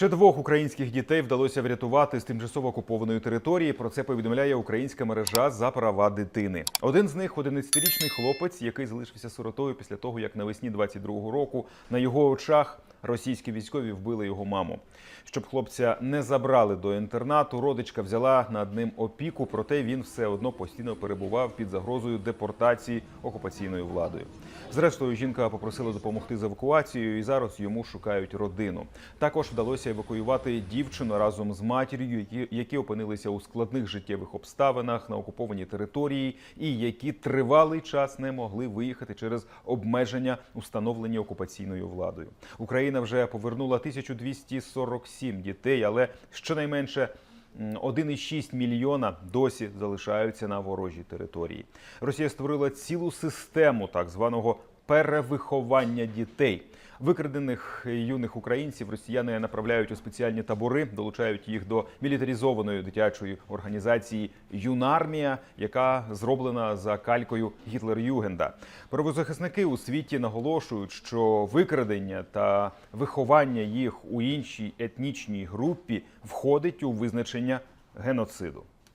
Ще двох українських дітей вдалося врятувати з тимчасово окупованої території. Про це повідомляє українська мережа за права дитини. Один з них 11-річний хлопець, який залишився сиротою після того, як навесні 22-го року на його очах російські військові вбили його маму. Щоб хлопця не забрали до інтернату, родичка взяла над ним опіку, проте він все одно постійно перебував під загрозою депортації окупаційною владою. Зрештою, жінка попросила допомогти з евакуацією, і зараз йому шукають родину. Також вдалося евакуювати дівчину разом з матір'ю, які, опинилися у складних життєвих обставинах на окупованій території, і які тривалий час не могли виїхати через обмеження, установлені окупаційною владою. Україна вже повернула 1247 дітей, але щонайменше м, 1,6 мільйона досі залишаються на ворожій території. Росія створила цілу систему так званого перевиховання дітей. Викрадених юних українців росіяни направляють у спеціальні табори, долучають їх до мілітаризованої дитячої організації Юнармія, яка зроблена за калькою Гітлер-Югенда. Правозахисники у світі наголошують, що викрадення та виховання їх у іншій етнічній групі входить у визначення геноциду.